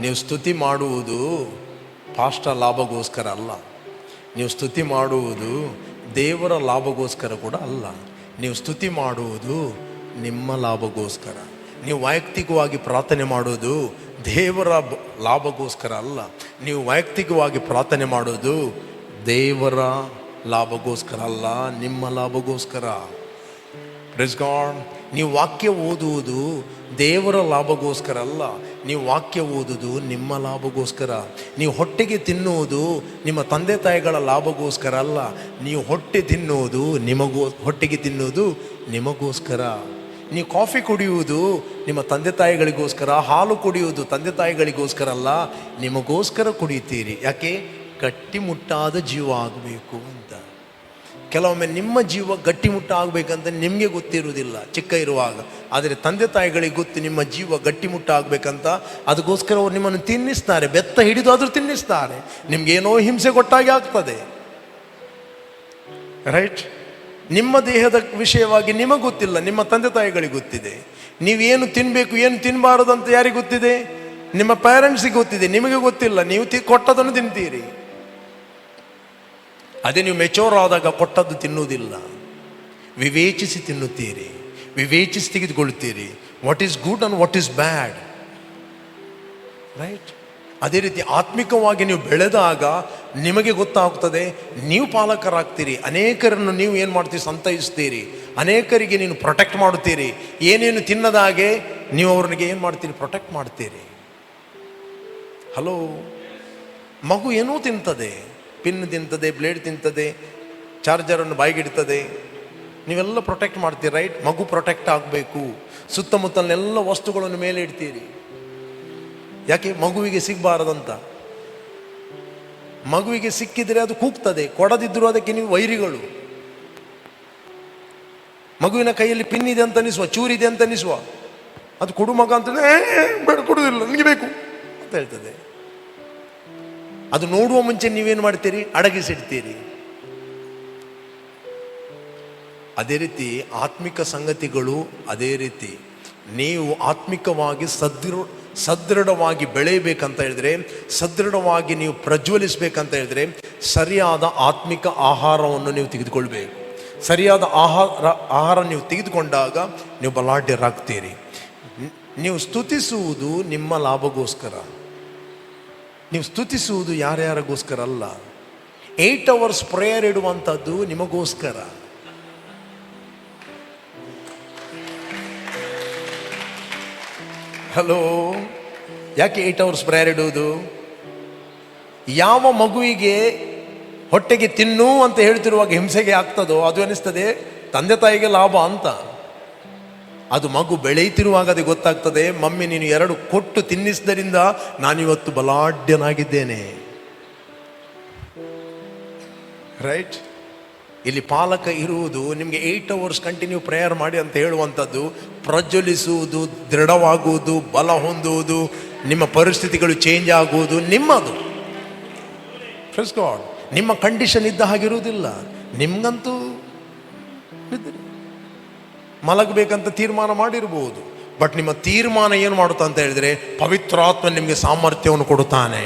ನೀವು ಸ್ತುತಿ ಮಾಡುವುದು ಪಾಷ್ಟ ಲಾಭಗೋಸ್ಕರ ಅಲ್ಲ. ನೀವು ಸ್ತುತಿ ಮಾಡುವುದು ದೇವರ ಲಾಭಗೋಸ್ಕರ ಕೂಡ ಅಲ್ಲ. ನೀವು ಸ್ತುತಿ ಮಾಡುವುದು ನಿಮ್ಮ ಲಾಭಗೋಸ್ಕರ. ನೀವು ವೈಯಕ್ತಿಕವಾಗಿ ಪ್ರಾರ್ಥನೆ ಮಾಡೋದು ದೇವರ ಲಾಭಗೋಸ್ಕರ ಅಲ್ಲ. ನೀವು ವೈಯಕ್ತಿಕವಾಗಿ ಪ್ರಾರ್ಥನೆ ಮಾಡೋದು ದೇವರ ಲಾಭಗೋಸ್ಕರ ಅಲ್ಲ, ನಿಮ್ಮ ಲಾಭಗೋಸ್ಕರ. ಗಾಡ್ ನೀವು ವಾಕ್ಯ ಓದುವುದು ದೇವರ ಲಾಭಗೋಸ್ಕರ ಅಲ್ಲ. ನೀವು ವಾಕ್ಯ ಓದುವುದು ನಿಮ್ಮ ಲಾಭಗೋಸ್ಕರ. ನೀವು ಹೊಟ್ಟೆಗೆ ತಿನ್ನುವುದು ನಿಮ್ಮ ತಂದೆ ತಾಯಿಗಳ ಲಾಭಗೋಸ್ಕರ ಅಲ್ಲ. ನೀವು ಹೊಟ್ಟೆ ತಿನ್ನುವುದು ನಿಮಗೋ, ಹೊಟ್ಟೆಗೆ ತಿನ್ನುವುದು ನಿಮಗೋಸ್ಕರ. ನೀವು ಕಾಫಿ ಕುಡಿಯುವುದು ನಿಮ್ಮ ತಂದೆ ತಾಯಿಗಳಿಗೋಸ್ಕರ, ಹಾಲು ಕುಡಿಯುವುದು ತಂದೆ ತಾಯಿಗಳಿಗೋಸ್ಕರ ಅಲ್ಲ. ನಿಮಗೋಸ್ಕರ ಕುಡಿಯುತ್ತೀರಿ. ಯಾಕೆ? ಗಟ್ಟಿಮುಟ್ಟಾದ ಜೀವ ಆಗಬೇಕು ಕೆಲವೊಮ್ಮೆ ನಿಮ್ಮ ಜೀವ ಗಟ್ಟಿಮುಟ್ಟ ಆಗಬೇಕಂತ ನಿಮಗೆ ಗೊತ್ತಿರುವುದಿಲ್ಲ ಚಿಕ್ಕ ಇರುವಾಗ. ಆದರೆ ತಂದೆ ತಾಯಿಗಳಿಗೆ ಗೊತ್ತು ನಿಮ್ಮ ಜೀವ ಗಟ್ಟಿಮುಟ್ಟ ಆಗಬೇಕಂತ ಅದಕ್ಕೋಸ್ಕರ ಅವರು ನಿಮ್ಮನ್ನು ತಿನ್ನಿಸ್ತಾರೆ, ಬೆತ್ತ ಹಿಡಿದು ಆದರೂ ತಿನ್ನಿಸ್ತಾರೆ. ನಿಮ್ಗೇನೋ ಹಿಂಸೆ ಕೊಟ್ಟಾಗೆ ಆಗ್ತದೆ. ರೈಟ್ ನಿಮ್ಮ ದೇಹದ ವಿಷಯವಾಗಿ ನಿಮಗೆ ಗೊತ್ತಿಲ್ಲ, ನಿಮ್ಮ ತಂದೆ ತಾಯಿಗಳಿಗೆ ಗೊತ್ತಿದೆ. ನೀವೇನು ತಿನ್ನಬೇಕು ಏನು ತಿನ್ನಬಾರದು ಅಂತ ಯಾರಿಗೆ ಗೊತ್ತಿದೆ? ನಿಮ್ಮ ಪೇರೆಂಟ್ಸಿಗೆ ಗೊತ್ತಿದೆ, ನಿಮಗೆ ಗೊತ್ತಿಲ್ಲ, ನೀವು ತಿ ಕೊಟ್ಟದನ್ನು ತಿಂತೀರಿ. ಅದೇ ನೀವು ಮೆಚೋರ್ ಆದಾಗ ಕೊಟ್ಟದ್ದು ತಿನ್ನುವುದಿಲ್ಲ. ವಿವೇಚಿಸಿ ತಿನ್ನುತ್ತೀರಿ. ವಿವೇಚಿಸಿ ತೆಗೆದುಕೊಳ್ಳುತ್ತೀರಿ. What is good and what is bad right ಅದೇ ರೀತಿ ಆತ್ಮಿಕವಾಗಿ ನೀವು ಬೆಳೆದಾಗ ನಿಮಗೆ ಗೊತ್ತಾಗ್ತದೆ ನೀವು ಪಾಲಕರಾಗ್ತೀರಿ. ಅನೇಕರನ್ನು ನೀವು ಏನು ಮಾಡ್ತೀರಿ? ಸಂತೈಸ್ತೀರಿ. ಅನೇಕರಿಗೆ ನೀನು ಪ್ರೊಟೆಕ್ಟ್ ಮಾಡುತ್ತೀರಿ. ಏನೇನು ತಿನ್ನದಾಗೆ ನೀವು ಅವ್ರನಿಗೆ ಏನು ಮಾಡ್ತೀರಿ? ಪ್ರೊಟೆಕ್ಟ್ ಮಾಡ್ತೀರಿ. ಹಲೋ ಮಗು ಏನೂ ತಿಂತದೆ. ಪಿನ್ ತಿಂತದೆ ಬ್ಲೇಡ್ ತಿಂತದೆ ಚಾರ್ಜರನ್ನು ಬಾಯಿಗಿಡ್ತದೆ ನೀವೆಲ್ಲ ಪ್ರೊಟೆಕ್ಟ್ ಮಾಡ್ತೀರಿ ರೈಟ್? ಮಗು ಪ್ರೊಟೆಕ್ಟ್ ಆಗಬೇಕು. ಸುತ್ತಮುತ್ತಲಿನೆಲ್ಲ ವಸ್ತುಗಳನ್ನು ಮೇಲೆ ಇಡ್ತೀರಿ. ಯಾಕೆ? ಮಗುವಿಗೆ ಸಿಗಬಾರದಂತ. ಮಗುವಿಗೆ ಸಿಕ್ಕಿದರೆ ಅದು ಕೂಗ್ತದೆ ಕೊಡದಿದ್ದರೂ ಅದಕ್ಕೆ ನೀವು ವೈರಿಗಳು. ಮಗುವಿನ ಕೈಯಲ್ಲಿ ಪಿನ್ ಇದೆ ಅಂತ ಅನಿಸುವ ಚೂರಿದೆ ಅಂತ ಅನಿಸುವ ಅದು ಕೊಡು ಮಗ ಅಂತ "ಏ, ಬೇಡ ಕೊಡುವುದಿಲ್ಲ ನನಗೆ ಬೇಕು. ಅಂತ ಹೇಳ್ತದೆ. ಅದು ನೋಡುವ ಮುಂಚೆ ನೀವೇನು ಮಾಡ್ತೀರಿ? ಅಡಗಿಸಿಡ್ತೀರಿ ಅದೇ ರೀತಿ ಆತ್ಮಿಕ ಸಂಗತಿಗಳು ಅದೇ ರೀತಿ. ನೀವು ಆತ್ಮಿಕವಾಗಿ ಸದೃ, ಸದೃಢವಾಗಿ ಬೆಳೆಯಬೇಕಂತ ಹೇಳಿದ್ರೆ, ಸದೃಢವಾಗಿ ನೀವು ಪ್ರಜ್ವಲಿಸಬೇಕಂತ ಹೇಳಿದ್ರೆ, ಸರಿಯಾದ ಆತ್ಮಿಕ ಆಹಾರವನ್ನು ನೀವು ತೆಗೆದುಕೊಳ್ಬೇಕು. ಸರಿಯಾದ ಆಹಾರ ಆಹಾರ ನೀವು ತೆಗೆದುಕೊಂಡಾಗ ನೀವು ಬಲಾಢ್ಯರಾಗ್ತೀರಿ. ನೀವು ಸ್ತುತಿಸುವುದು ನಿಮ್ಮ ಲಾಭಗೋಸ್ಕರ. ನೀವು ಸ್ತುತಿಸುವುದು ಯಾರ್ಯಾರಿಗೋಸ್ಕರ ಅಲ್ಲ? ಏಟ್ ಅವರ್ಸ್ ಪ್ರೇಯರ್ ಇಡುವಂಥದ್ದು ನಿಮಗೋಸ್ಕರ. ಹಲೋ ಯಾಕೆ ಏಟ್ ಅವರ್ಸ್ ಪ್ರೇಯರ್ ಇಡುವುದು? ಯಾವ ಮಗುವಿಗೆ ಹೊಟ್ಟೆಗೆ ತಿನ್ನು ಅಂತ ಹೇಳ್ತಿರುವಾಗ ಹಿಂಸೆಗೆ ಆಗ್ತದೋ ಅದು ಅನಿಸ್ತದೆ? ತಂದೆ ತಾಯಿಗೆ ಲಾಭ ಅಂತ. ಅದು ಮಗು ಬೆಳೆಯುತ್ತಿರುವಾಗ ಅದೇ ಗೊತ್ತಾಗ್ತದೆ, ಮಮ್ಮಿ, ನೀನು ಎರಡು ಕೊಟ್ಟು ತಿನ್ನಿಸಿದ್ದರಿಂದ ನಾನಿವತ್ತು ಬಲಾಢ್ಯನಾಗಿದ್ದೇನೆ. ರೈಟ್ ಇಲ್ಲಿ ಪಾಲಕ ಇರುವುದು, ನಿಮಗೆ ಏಯ್ಟ್ ಅವರ್ಸ್ ಕಂಟಿನ್ಯೂ ಪ್ರೇಯರ್ ಮಾಡಿ ಅಂತ ಹೇಳುವಂಥದ್ದು, ಪ್ರಜ್ವಲಿಸುವುದು, ದೃಢವಾಗುವುದು, ಬಲ ಹೊಂದುವುದು, ನಿಮ್ಮ ಪರಿಸ್ಥಿತಿಗಳು ಚೇಂಜ್ ಆಗುವುದು, ನಿಮ್ಮದು. ಫ್ರೆಸ್ ಗಾಡ್ ನಿಮ್ಮ ಕಂಡೀಷನ್ ಇದ್ದ ಹಾಗಿರುವುದಿಲ್ಲ. ನಿಮಗಂತೂ. ಮಲಗಬೇಕಂತ ತೀರ್ಮಾನ ಮಾಡಿರ್ಬೋದು. ಬಟ್ ನಿಮ್ಮ ತೀರ್ಮಾನ ಏನು ಮಾಡುತ್ತಾ ಅಂತ ಹೇಳಿದ್ರೆ, ಪವಿತ್ರಾತ್ಮ ನಿಮಗೆ ಸಾಮರ್ಥ್ಯವನ್ನು ಕೊಡುತ್ತಾನೆ.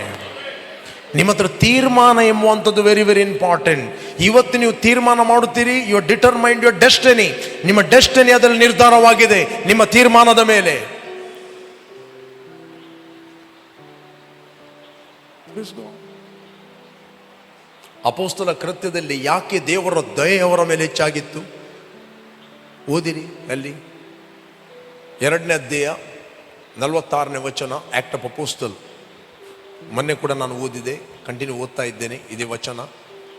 ನಿಮ್ಮ ಹತ್ರ ತೀರ್ಮಾನ ಎಂಬುವಂಥದ್ದು ವೆರಿ ವೆರಿ ಇಂಪಾರ್ಟೆಂಟ್ ಇವತ್ತು ನೀವು ತೀರ್ಮಾನ ಮಾಡುತ್ತೀರಿ ಯುವರ್ ಡಿಟರ್ಮೈಂಡ್ ಯುವರ್ ಡೆಸ್ಟನಿ ನಿಮ್ಮ ಡೆಸ್ಟನಿ ಅದರಲ್ಲಿ ನಿರ್ಧಾರವಾಗಿದೆ, ನಿಮ್ಮ ತೀರ್ಮಾನದ ಮೇಲೆ. ಅಪೋಸ್ತಲ ಕೃತ್ಯದಲ್ಲಿ ಯಾಕೆ ದೇವರ ದಯೆ ಅವರ ಮೇಲೆ ಹೆಚ್ಚಾಗಿತ್ತು? ಓದಿರಿ, ಅಲ್ಲಿ. ಎರಡನೇ ಅಧ್ಯಾಯ, ನಲವತ್ತಾರನೇ ವಚನ ಆಕ್ಟ್ ಆಫ್ ಅಪೋಸ್ಟಲ್ ಮೊನ್ನೆ ಕೂಡ ನಾನು ಓದಿದೆ ಕಂಟಿನ್ಯೂ ಓದ್ತಾ ಇದ್ದೇನೆ, ಇದೇ ವಚನ.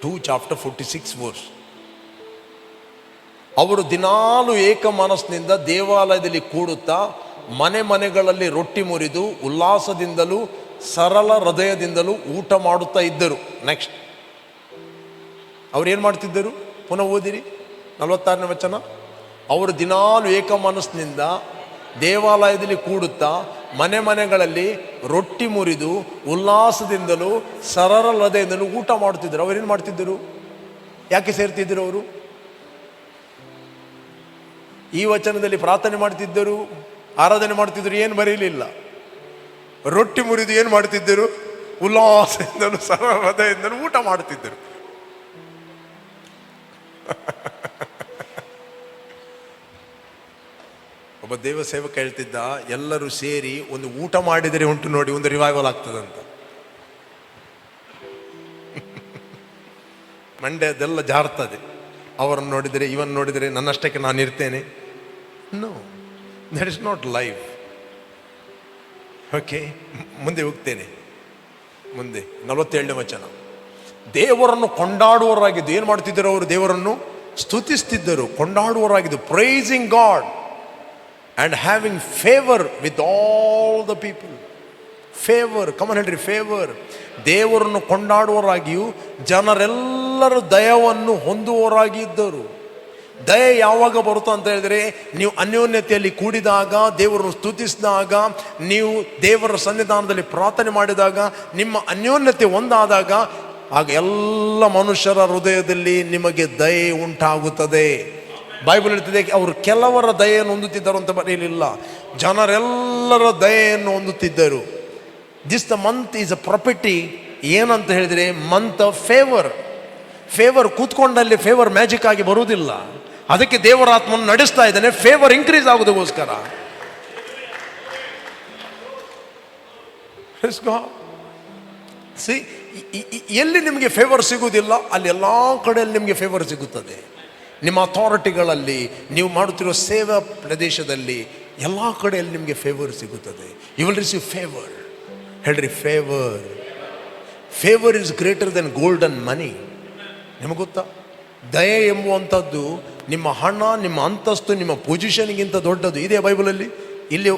Two chapter forty six verse ಅವರು ದಿನಾಲು ಏಕ ಮನಸ್ಸಿನಿಂದ ದೇವಾಲಯದಲ್ಲಿ ಕೂಡುತ್ತಾ, ಮನೆ ಮನೆಗಳಲ್ಲಿ ರೊಟ್ಟಿ ಮುರಿದು, ಉಲ್ಲಾಸದಿಂದಲೂ, ಸರಳ ಹೃದಯದಿಂದಲೂ ಊಟ ಮಾಡುತ್ತಾ ಇದ್ದರು. ನೆಕ್ಸ್ಟ್ ಅವ್ರು ಏನು ಮಾಡ್ತಿದ್ದರು? ಪುನಃ ಓದಿರಿ. ನಲವತ್ತಾರನೇ ವಚನ. ಅವರು ದಿನಾಲು ಏಕ ಮನಸ್ಸಿನಿಂದ ದೇವಾಲಯದಲ್ಲಿ ಕೂಡುತ್ತಾ ಮನೆ ಮನೆಗಳಲ್ಲಿ ರೊಟ್ಟಿ ಮುರಿದು ಉಲ್ಲಾಸದಿಂದಲೂ ಸರರ ಹೃದಯದಿಂದಲೂ ಊಟ ಮಾಡುತ್ತಿದ್ದರು. ಅವರೇನು ಮಾಡ್ತಿದ್ದರು? ಯಾಕೆ ಸೇರ್ತಿದ್ದರು ಅವರು? ಈ ವಚನದಲ್ಲಿ ಪ್ರಾರ್ಥನೆ ಮಾಡ್ತಿದ್ದರು, ಆರಾಧನೆ ಮಾಡ್ತಿದ್ದರು, ಏನು ಬರೀಲಿಲ್ಲ. ರೊಟ್ಟಿ ಮುರಿದು ಏನು ಮಾಡ್ತಿದ್ದರು? ಉಲ್ಲಾಸದಿಂದಲೂ ಸರ್ವದಯಿಂದಲೂ ಊಟ ಮಾಡ್ತಿದ್ದರು ಒಬ್ಬ ದೇವ ಸೇವಕ ಹೇಳ್ತಿದ್ದ, ಎಲ್ಲರೂ ಸೇರಿ ಒಂದು ಊಟ ಮಾಡಿದರೆ ಉಂಟು ನೋಡಿ, ಒಂದು ರಿವೈವಲ್ ಆಗ್ತದಂತ. ಮಂಡ್ಯದೆಲ್ಲ ಜಾರ್ತದೆ. ಅವರನ್ನು ನೋಡಿದರೆ, ಇವನ್ ನೋಡಿದರೆ ನನ್ನಷ್ಟಕ್ಕೆ ನಾನು ಇರ್ತೇನೆ. No that is not life okay ಮುಂದೆ ಹೋಗ್ತೇನೆ. ಮುಂದೆ, ನಲವತ್ತೇಳನೇ ವಚನ. ದೇವರನ್ನು ಕೊಂಡಾಡುವವರಾಗಿದ್ದು ಏನು ಮಾಡ್ತಿದ್ದರು ಅವರು ದೇವರನ್ನು? ಸ್ತುತಿಸ್ತಿದ್ದರು, ಕೊಂಡಾಡುವವರಾಗಿದ್ದು praising God and having favour with all the people favour come on ಹೇಳ್ರಿ ಫೇವರ್ ದೇವರನ್ನು ಕೊಂಡಾಡುವರಾಗಿಯೂ ಜನರೆಲ್ಲರ ದಯವನ್ನು ಹೊಂದುವವರಾಗಿ ಇದ್ದರು. ದಯ ಯಾವಾಗ ಬರುತ್ತೋ ಅಂತ ಹೇಳಿದರೆ, ನೀವು ಅನ್ಯೋನ್ಯತೆಯಲ್ಲಿ ಕೂಡಿದಾಗ, ದೇವರನ್ನು ಸ್ತುತಿಸಿದಾಗ, ನೀವು ದೇವರ ಸನ್ನಿಧಾನದಲ್ಲಿ ಪ್ರಾರ್ಥನೆ ಮಾಡಿದಾಗ, ನಿಮ್ಮ ಅನ್ಯೋನ್ಯತೆ ಒಂದಾದಾಗ, ಆಗ ಎಲ್ಲ ಮನುಷ್ಯರ ಹೃದಯದಲ್ಲಿ ನಿಮಗೆ ದಯೆ ಉಂಟಾಗುತ್ತದೆ. ಬೈಬಲ್ ಹೇಳ್ತಿದೆ ಅವರು ಕೆಲವರ ದಯೆಯನ್ನು ಹೊಂದುತ್ತಿದ್ದರು ಅಂತ ಬರೆಯಲಿಲ್ಲ. ಜನರೆಲ್ಲರ ದಯೆಯನ್ನು ಹೊಂದುತ್ತಿದ್ದರು. This the month is a property ಏನಂತ ಹೇಳಿದರೆ ಮಂತ್ ಆಫ್ ಫೇವರ್ ಫೇವರ್ ಕೂತ್ಕೊಂಡಲ್ಲಿ ಫೇವರ್ ಮ್ಯಾಜಿಕ್ ಆಗಿ ಬರುವುದಿಲ್ಲ. ಅದಕ್ಕೆ ದೇವರ ಆತ್ಮನ್ನು ನಡೆಸ್ತಾ ಇದ್ದಾನೆ ಫೇವರ್ ಇನ್ಕ್ರೀಸ್ ಆಗೋದಕ್ಕೋಸ್ಕರ ಸಿ ಎಲ್ಲಿ ನಿಮಗೆ ಫೇವರ್ ಸಿಗುವುದಿಲ್ಲ, ಅಲ್ಲಿ ಎಲ್ಲ ಕಡೆಯಲ್ಲಿ ನಿಮಗೆ ಫೇವರ್ ಸಿಗುತ್ತದೆ. ನಿಮ್ಮ ಅಥಾರಿಟಿಗಳಲ್ಲಿ ನೀವು ಮಾಡುತ್ತಿರೋ ಸೇವಾ ಪ್ರದೇಶದಲ್ಲಿ ಎಲ್ಲ ಕಡೆಯಲ್ಲಿ ನಿಮಗೆ ಫೇವರ್ ಸಿಗುತ್ತದೆ. ಯು ವಿಲ್ ರಿಸೀವ್ ಫೇವರ್ ಹೇಳ್ರಿ favour favour is greater than golden money ನಿಮಗೆ ಗೊತ್ತಾ? ದಯೆ ಎಂಬುವಂಥದ್ದು ನಿಮ್ಮ ಹಣ, ನಿಮ್ಮ ಅಂತಸ್ತು, ನಿಮ್ಮ ಪೊಸಿಷನ್ಗಿಂತ ದೊಡ್ಡದು. ಇದೆ ಬೈಬಲಲ್ಲಿ? ಇಲ್ಲಿ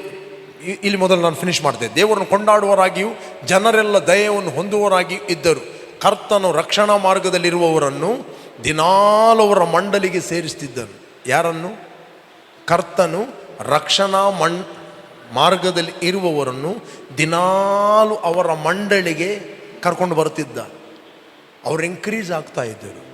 ಇಲ್ಲಿ ಮೊದಲು ನಾನು ಫಿನಿಶ್ ಮಾಡಿದೆ ದೇವರನ್ನು ಕೊಂಡಾಡುವರಾಗಿಯೂ ಜನರೆಲ್ಲ ದಯವನ್ನು ಹೊಂದುವರಾಗಿ ಇದ್ದರು. ಕರ್ತನು ರಕ್ಷಣಾ ಮಾರ್ಗದಲ್ಲಿರುವವರನ್ನು ದಿನಾಲು ಅವರ ಮಂಡಲಿಗೆ ಸೇರಿಸ್ತಿದ್ದನು. ಯಾರನ್ನು? ಕರ್ತನು ರಕ್ಷಣಾ ಮಣ್, ಮಾರ್ಗದಲ್ಲಿ ಇರುವವರನ್ನು ದಿನಾಲು ಅವರ ಮಂಡಳಿಗೆ ಕರ್ಕೊಂಡು ಬರ್ತಿದ್ದ ಅವರು ಇನ್ಕ್ರೀಸ್ ಆಗ್ತಾ ಇದ್ದರು.